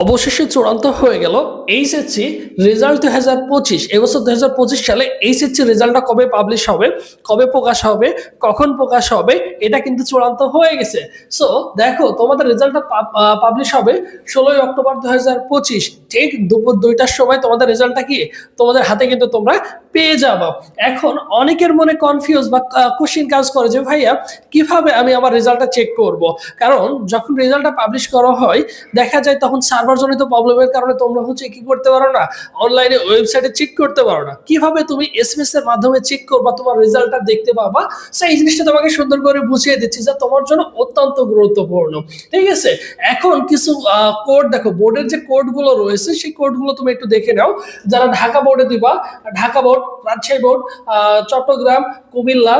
অবশেষে চূড়ান্ত হয়ে গেল এইচএসসি রেজাল্ট দুই হাজার পঁচিশ, এবছর দুই হাজার পঁচিশ সালে এইচএসসি রেজাল্টটা কবে পাবলিশ হবে, কবে প্রকাশ হবে, কখন প্রকাশ হবে, এটা কিন্তু চূড়ান্ত হয়ে গেছে। সো দেখো, তোমাদের রেজাল্টটা পাবলিশ হবে ষোলোই অক্টোবর দু হাজার পঁচিশ, ঠিক দুপুর দুইটার সময় তোমাদের রেজাল্টটা কি? তোমাদের হাতে কিন্তু তোমরা পেয়ে যাব। এখন অনেকের মনে কনফিউজ বা কোশ্চিন কাজ করে যে, ভাইয়া, কীভাবে আমি আমার রেজাল্টটা চেক করব? কারণ যখন রেজাল্টটা পাবলিশ করা হয়, দেখা যায় তখন সার্ভার জনিত প্রবলেমের কারণে তোমরা হচ্ছে কি করতে পারো না? অনলাইনে ওয়েবসাইটে চেক করতে পারো না। কীভাবে তুমি এসএমএস এর মাধ্যমে চেক করবা, তোমার রেজাল্টটা দেখতে পাবা, সেই জিনিসটা তোমাকে সুন্দর করে বুঝিয়ে দিচ্ছি যা তোমার জন্য অত্যন্ত গুরুত্বপূর্ণ। ঠিক আছে? এখন কিছু কোড দেখো বোর্ডের যে কোডগুলো রয়েছে, সেই কোডগুলো তুমি একটু দেখে নাও। যারা ঢাকা বোর্ডে দিবা, ঢাকা বোর্ড রাজশাহী বোর্ড চট্টগ্রাম, কুমিল্লা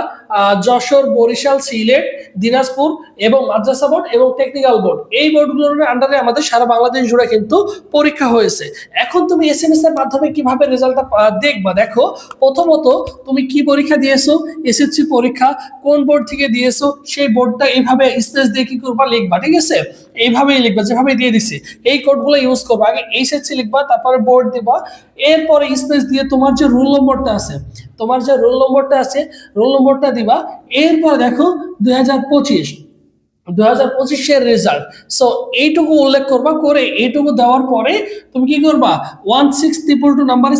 যশোর বরিশাল সিলেট, দিনাজপুর এবং মাদ্রাসা বোর্ড এবং টেকনিক্যাল বোর্ড। এই বোর্ডগুলোর আন্ডারে আমাদের সারা বাংলাদেশ জুড়ে কিন্তু পরীক্ষা হয়েছে। এখন তুমি এস এম এস এর মাধ্যমে কীভাবে রেজাল্টটা দেখবা? দেখো, প্রথমত তুমি কি পরীক্ষা দিয়েছ? এসএসসি পরীক্ষা কোন বোর্ড থেকে দিয়েছ? সেই বোর্ডটা এইভাবে স্পেস দিয়ে কি করবা লিখবা, ঠিক আছে? এইভাবেই লিখবা যেভাবে দিয়ে দিছি। এই কোডগুলো ইউজ করবা। আগে এইচএসসি লিখবা, তারপরে বোর্ড দিবা। এরপরে স্পেস দিয়ে তোমার যে রোল নম্বরটা আছে, তোমার যে রোল নম্বরটা আছে রোল নম্বরটা দিবা। এরপর দেখো দুই হাজার পঁচিশ। দু রেজাল্ট সো এইটুকু উল্লেখ করবা, করে এইটুকু দেওয়ার পরে তুমি কি করবা? ওয়ান সিক্স ট্রিপল টু নাম্বারে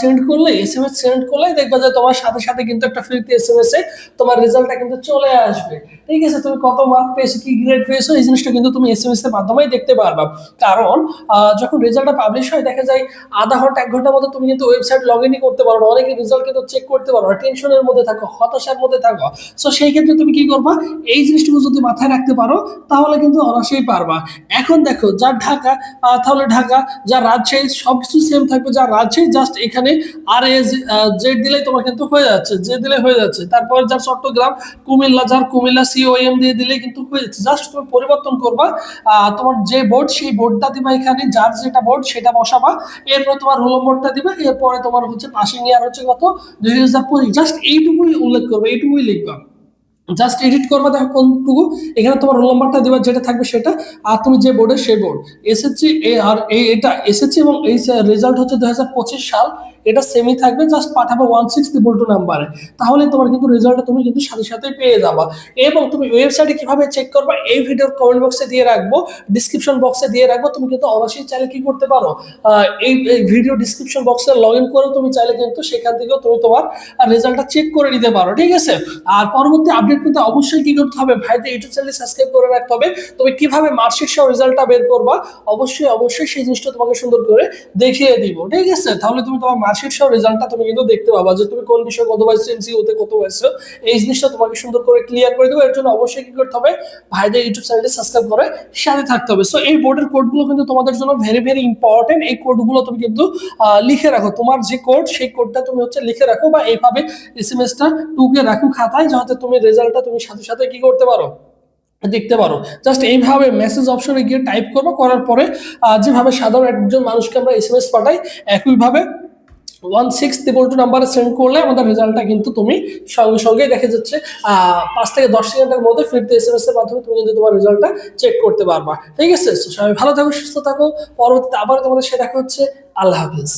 সেন্ড করলে এস এম এস সেন্ড করলে দেখবা যে তোমার সাথে সাথে কিন্তু একটা এস এম এস এ তোমার রেজাল্টটা কিন্তু চলে আসবে। ঠিক আছে? তুমি কত মার্ক পেয়েছ, কি গ্রেড পেয়েছ, এই জিনিসটা কিন্তু তুমি এস এম এস এর মাধ্যমেই দেখতে পারবা। কারণ যখন রেজাল্টটা পাবলিশ হয়, দেখা যায় আধা ঘণ্টা, এক ঘণ্টার মধ্যে তুমি কিন্তু ওয়েবসাইট লগ ইনই করতে পারো অনেকে রেজাল্ট কিন্তু চেক করতে পারো টেনশনের মধ্যে থাকো, হতাশার মধ্যে থাকো। সো সেই ক্ষেত্রে তুমি কি করবা? এই জিনিসটুকু যদি মাথায় রাখতে পারো, তাহলে কিন্তু অবশ্যই পারবা। এখন দেখো যার ঢাকা তাহলে ঢাকা, যা রাজশাহী, সবকিছু সেম থাকবে, যা রাজশাহী জাস্ট এখানে আর এ জেড দিলেই তোমার কিন্তু হয়ে যাচ্ছে যে দিলে হয়ে যাচ্ছে। তারপর যার চট্টগ্রাম, কুমিল্লা যার কুমিল্লা সিওএম দিয়ে দিলে কিন্তু হয়ে যাচ্ছে। জাস্ট তুমি পরিবর্তন করবা তোমার যে বোর্ড সেই বোর্ডটা দিবা এখানে, যার যেটা বোর্ড সেটা বসাবা। এরপর তোমার রোল নম্বরটা দিবা, এরপরে তোমার হচ্ছে পাসিং ইয়ার হচ্ছে কত? দুই হাজার পঁচিশ। জাস্ট এইটুকুই উল্লেখ করবে, এইটুকুই লিখবা। জাস্ট এডিট করবা দেখো কোনটুকু। এখানে তোমার রোল নাম্বারটা দিবা, যেটা থাকবে সেটা। আর তুমি যে বোর্ডে সেই বোর্ড এসএসসি আর এটা এসএসসি এবং এই রেজাল্ট হচ্ছে দু হাজার পঁচিশ সাল। এটা সেমি থাকবে জাস্ট পাঠাবো ওয়ান সিক্স ট্রিপল টু নাম্বারে তাহলে তোমার কিন্তু রেজাল্টটা তুমি কিন্তু সাথে সাথে পেয়ে যাবা। এবং তুমি ওয়েবসাইটে কীভাবে চেক করবা, এই ভিডিওর কমেন্ট বক্সে দিয়ে রাখব ডিসক্রিপশন বক্সে দিয়ে রাখব, তুমি কিন্তু অবশ্যই চাইলে কি করতে পারো এই ভিডিও ডিসক্রিপশন বক্সে লগ ইন করে তুমি চাইলে কিন্তু সেখান থেকেও তুমি তোমার রেজাল্টটা চেক করে নিতে পারো, ঠিক আছে? আর পরবর্তী আপডেট পেতে অবশ্যই কি করতে হবে, ভাইদের ইউটিউব চ্যানেল সাবস্ক্রাইব করে রাখতে হবে। তুমি কীভাবে মার্কশিট সহ রেজাল্টটা বের করবা, অবশ্যই অবশ্যই সেই জিনিসটা তোমাকে সুন্দর করে দেখিয়ে দিব, ঠিক আছে? তাহলে তুমি তোমার মার্কশিট সহ রেজাল্টটা তুমি কিন্তু দেখতে পাবা যে তুমি কোন বিষয়ে কত পাইছো এমসিউতে কত পাইছো এই জিনিসটা তোমাকে সুন্দর করে ক্লিয়ার করে দেবো। এর জন্য অবশ্যই কি করতে হবে, ভাইদের ইউটিউব চ্যানেলে সাবস্ক্রাইব করে সাথে থাকতে হবে। সো এই বোর্ডের কোডগুলো কিন্তু তোমাদের জন্য ভেরি ভেরি ইম্পর্টেন্ট এই কোডগুলো তুমি কিন্তু লিখে রাখো। তোমার যে কোড সেই কোডটা তুমি হচ্ছে লিখে রাখো বা এইভাবে এস এম এসটা টুকে রাখো খাতায়, যাতে তুমি রেজাল্টটা তুমি সাথে সাথে কি করতে পারো? দেখতে পারো। জাস্ট এইভাবে মেসেজ অপশনে গিয়ে টাইপ করব করার পরে যেভাবে সাধারণ একজন মানুষকে আমরা এস এম এস পাঠাই, একইভাবে ওয়ান সিক্স ট্রিপল টু নাম্বারে সেন্ড করলে আমাদের রেজাল্টটা কিন্তু তুমি সঙ্গে সঙ্গেই দেখা যাচ্ছে। পাঁচ থেকে দশ সেকেন্ডের মধ্যে ফিরতে এস এম এস এর মাধ্যমে তুমি কিন্তু তোমার রেজাল্টটা চেক করতে পারবা। ঠিক আছে? সবাই ভালো থাকো, সুস্থ থাকো। পরবর্তীতে আবার তোমাদের সে দেখা হচ্ছে। আল্লাহ হাফিজ।